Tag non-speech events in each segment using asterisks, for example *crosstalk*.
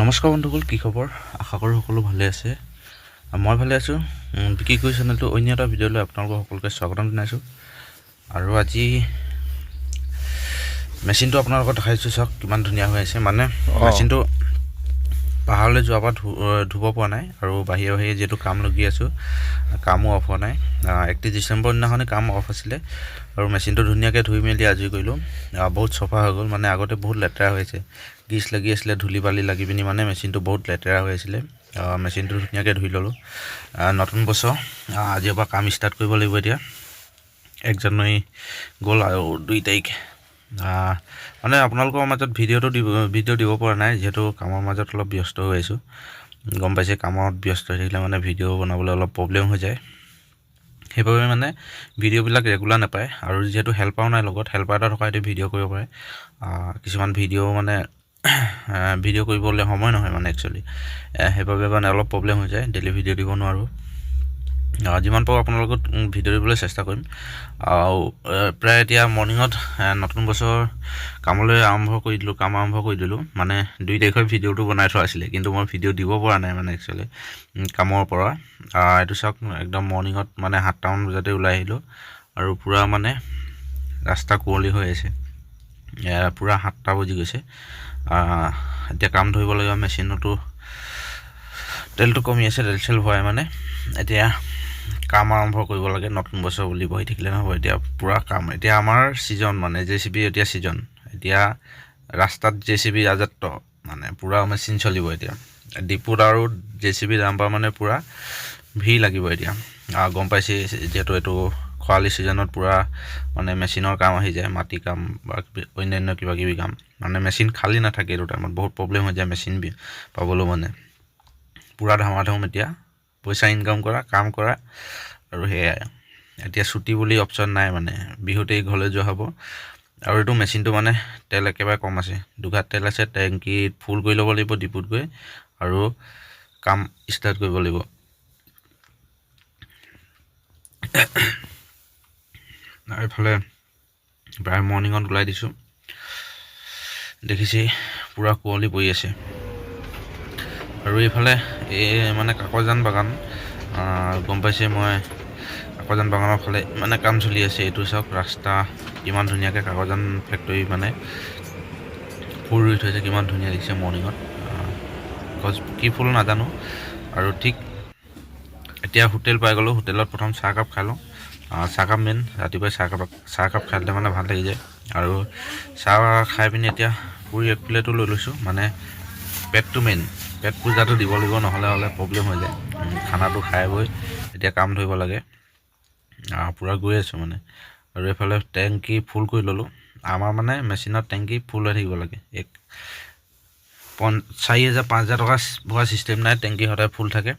নমস্কাৰ বন্ধুসকল কি খবৰ? আশা কৰোঁ সকলো ভালে আছে। মই ভালে আছোঁ। বিক্ৰী কৰি চেনেলটো অন্য এটা ভিডিঅ'লৈ আপোনালোকক সকলোকে স্বাগতম জনাইছোঁ। আৰু আজি মেচিনটো আপোনালোকক দেখাইছোঁ চাওক কিমান ধুনীয়া হৈ আছে। মানে মেচিনটো পাহাৰলৈ যোৱাৰ পৰা ধুব পৰা নাই আৰু বাহিৰে বাহিৰে যিহেতু কাম লগি আছোঁ কামো অফ হোৱা নাই। একত্ৰিছ ডিচেম্বৰ দিনাখনে কাম অফ আছিলে আৰু মেচিনটো ধুনীয়াকৈ ধুই মেলি আজৰি কৰিলোঁ। বহুত চফা হৈ গ'ল মানে আগতে বহুত লেতেৰা হৈ আছে। গ্ৰীচ লাগি আছিলে, ধূলি বালি লাগি পিনি মানে মেচিনটো বহুত লেতেৰা হৈ আছিলে। মেচিনটো ধুনীয়াকৈ ধুই ল'লোঁ। নতুন বছৰ। আজিৰ পৰা কাম ষ্টাৰ্ট কৰিব লাগিব এতিয়া। এক জানুৱাৰী গ'ল আৰু দুই তাৰিখ। মানে আপোনালোকৰ মাজত ভিডিঅ'টো দিব, ভিডিঅ' দিব পৰা নাই, যিহেতু কামৰ মাজত অলপ ব্যস্ত হৈ আছোঁ। গম পাইছে, কামত ব্যস্ত হৈ থাকিলে মানে ভিডিঅ' বনাবলৈ অলপ প্ৰব্লেম হৈ যায়। সেইবাবে মানে ভিডিঅ'বিলাক ৰেগুলাৰ নাপায়। আৰু যিহেতু হেল্পাৰো নাই লগত, হেল্পাৰ এটা থকা এতিয়া ভিডিঅ' কৰিব পাৰে। কিছুমান ভিডিঅ' মানে ভিডিঅ' কৰিবলৈ সময় নহয় মানে একচুৱেলি সেইবাবে মানে অলপ প্ৰব্লেম হৈ যায় ডেইলি ভিডিঅ' দিব নোৱাৰোঁ। যিমান পাৰোঁ আপোনালোকক ভিডিঅ' দিবলৈ চেষ্টা কৰিম। আৰু প্ৰায় এতিয়া মৰ্ণিঙত নতুন বছৰ কামলৈ আৰম্ভ কৰি দিলোঁ কাম আৰম্ভ কৰি দিলোঁ। মানে দুই তাৰিখৰ ভিডিঅ'টো বনাই থোৱা আছিলে কিন্তু মই ভিডিঅ' দিব পৰা নাই মানে একচুৱেলি কামৰ পৰা। এইটো চাওক একদম মৰ্ণিঙত মানে সাতটামান বজাতে ওলাই আহিলোঁ আৰু পূৰা মানে ৰাস্তা কুঁৱলী হৈ আছে। পূৰা সাতটা বাজি গৈছে। এতিয়া কাম ধৰিব লগা মেচিনতো তেলটো কমি আছে তেল চেল ভৰাই মানে। এতিয়া কাম আৰম্ভ কৰিব লাগে নতুন বছৰ বুলি বহি থাকিলে নহ'ব এতিয়া পূৰা কাম। এতিয়া আমাৰ ছিজন মানে জে চি বি এতিয়া ছিজন। এতিয়া ৰাস্তাত জে চি বি ৰাজত্ব মানে পূৰা মেচিন চলিব এতিয়া। ডিপুত আৰু জে চি বি দাম্পাৰ মানে পূৰা ভিৰ লাগিব এতিয়া। গম পাইছে যিহেতু এইটো খৰালি ছিজনত পূৰা মানে মেচিনৰ কাম আহি যায়, মাটি কাম বা অন্যান্য কিবা কিবি কাম। মানে মেচিন খালী নাথাকে এইটো টাইমত, বহুত প্ৰব্লেম হৈ যায় মেচিন পাবলৈ মানে। পূৰা ধামাধুম এতিয়া, পইচা ইনকাম কৰা, কাম কৰা আৰু সেয়াই। এতিয়া ছুটি বুলি অপশ্যন নাই মানে বিহুতেই ঘৰলৈ যোৱা হ'ব। আৰু এইটো মেচিনটো মানে তেল একেবাৰে কম আছে। দুঘাট তেল আছে, টেংকিত ফুল কৰি ল'ব লাগিব, ডিপুত গৈ আৰু কাম ষ্টাৰ্ট কৰিব লাগিব। এইফালে প্ৰায় মৰ্ণিঙত ওলাই দিছোঁ। দেখিছেই পূৰা কুঁৱলী পৰি আছে। আৰু এইফালে এই মানে কাকজান বাগান গম পাইছে মই কাকজান বাগানৰ ফালে মানে কাম চলি আছে এইটো চাওক ৰাস্তা কিমান ধুনীয়াকৈ কাকজান ফেক্টৰী মানে ফুল ৰুই থৈছে কিমান ধুনীয়া দেখিছে মৰ্ণিঙত। গছ কি ফুল নাজানো। আৰু ঠিক এতিয়া হোটেল পাই গ'লোঁ হোটেলত প্ৰথম চাহকাপ খাই লওঁ চাহকাপ মেইন ৰাতিপুৱাই চাহকাপ চাহকাপ খাই দিলে মানে ভালো লাগি যায়। আৰু চাহ খাই পিনি এতিয়া পুৰি এক প্লেটো লৈ লৈছোঁ মানে পেটটো মেইন পেট পূজাটো দিব লাগিব, নহ'লে হ'লে প্ৰব্লেম হৈ যায়। খানাটো খাই বৈ এতিয়া কাম ধৰিব লাগে। পূৰা গৈ আছোঁ মানে। আৰু এইফালে টেংকি ফুল কৰি ল'লোঁ। আমাৰ মানে মেচিনত টেংকি ফুল হৈ থাকিব লাগে। এক পন, চাৰি হাজাৰ, পাঁচ হাজাৰ টকা ভৰা ছিষ্টেম নাই, টেংকি সদায় ফুল থাকে।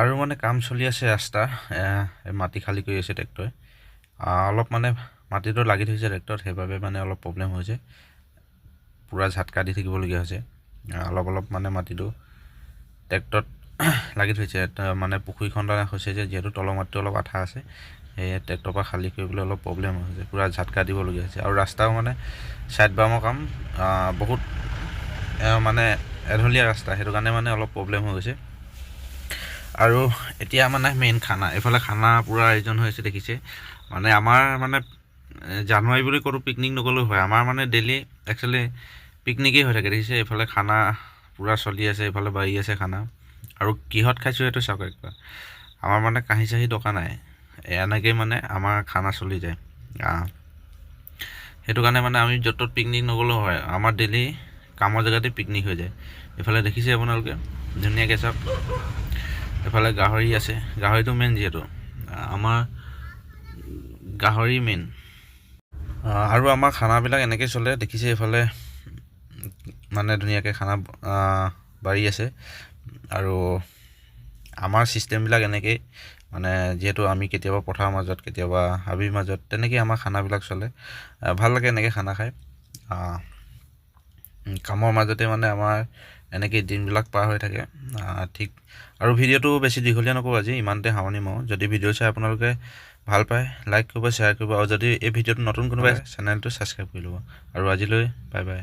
আৰু মানে কাম চলি আছে ৰাস্তা মাটি খালী কৰি আছে ট্ৰেক্টৰে। অলপ মানে মাটিটো লাগি থৈছে ট্ৰেক্টৰত, সেইবাবে মানে অলপ প্ৰব্লেম হৈছে। পূৰা ঝাটকা দি থাকিবলগীয়া হৈছে। অলপ অলপ মানে মাটিটো ট্ৰেক্টৰত *clears throat* লাগি থৈছে মানে পুখুৰী খন্দা হৈছে যে, যিহেতু তলৰ মাটিটো অলপ আঠা আছে, সেয়ে ট্ৰেক্টৰৰ পৰা খালী কৰিবলৈ অলপ প্ৰব্লেম হৈছে, পূৰা ঝাটকা দিবলগীয়া হৈছে। আৰু ৰাস্তাও মানে ছাইড বামৰ কাম বহুত মানে এঢলীয়া ৰাস্তা, সেইটো কাৰণে মানে অলপ প্ৰব্লেম হৈ গৈছে। আৰু এতিয়া মানে মেইন খানা। এইফালে খানা পূৰা আয়োজন হৈ আছে দেখিছে। মানে আমাৰ মানে জানুৱাৰী বুলি ক'তো পিকনিক নগ'লেও হয়। আমাৰ মানে ডেইলি একচুৱেলি পিকনিকেই হৈ থাকে, দেখিছে। এইফালে খানা পূৰা চলি আছে, এইফালে বাঢ়ি আছে খানা। আৰু কিহত খাইছোঁ সেইটো চাওক একবাৰ। আমাৰ মানে কাঁহী চাহী দৰকাৰ নাই এনেকেই মানে আমাৰ খানা চলি যায়। সেইটো কাৰণে মানে আমি য'ত ত'ত পিকনিক নগ'লেও হয়। আমাৰ ডেইলি কামৰ জেগাতে পিকনিক হৈ যায়। এইফালে দেখিছে আপোনালোকে? ধুনীয়াকৈ চাওক। এইফালে গাহৰি আছে। গাহৰিটো মেইন যিহেতু। আমাৰ গাহৰি মেইন আৰু আমাৰ খানাবিলাক এনেকৈ চলে। দেখিছে এইফালে মানে ধুনীয়াকৈ খানা বাঢ়ি আছে। আৰু আমাৰ ছিষ্টেমবিলাক এনেকেই। মানে যিহেতু আমি কেতিয়াবা পথাৰৰ মাজত কেতিয়াবা হাবিৰ মাজত তেনেকেই আমাৰ খানাবিলাক চলে। ভাল লাগে এনেকৈ খানা উম, কামৰ মাজতে মানে আমাৰ এনেকেই দিনবিলাক পাৰ হৈ থাকে। ঠিক আৰু ভিডিঅ'টো বেছি দীঘলীয়া নকৰোঁ আজি ইমানতে সামৰণি মাৰোঁ। যদি ভিডিঅ' চাই আপোনালোকে ভাল পায় লাইক কৰিব শ্বেয়াৰ কৰিব আৰু যদি এই ভিডিঅ'টো নতুন কোনোবাই চেনেলটো ছাবস্ক্ৰাইব কৰি ল'ব। আৰু আজিলৈ বাই বাই।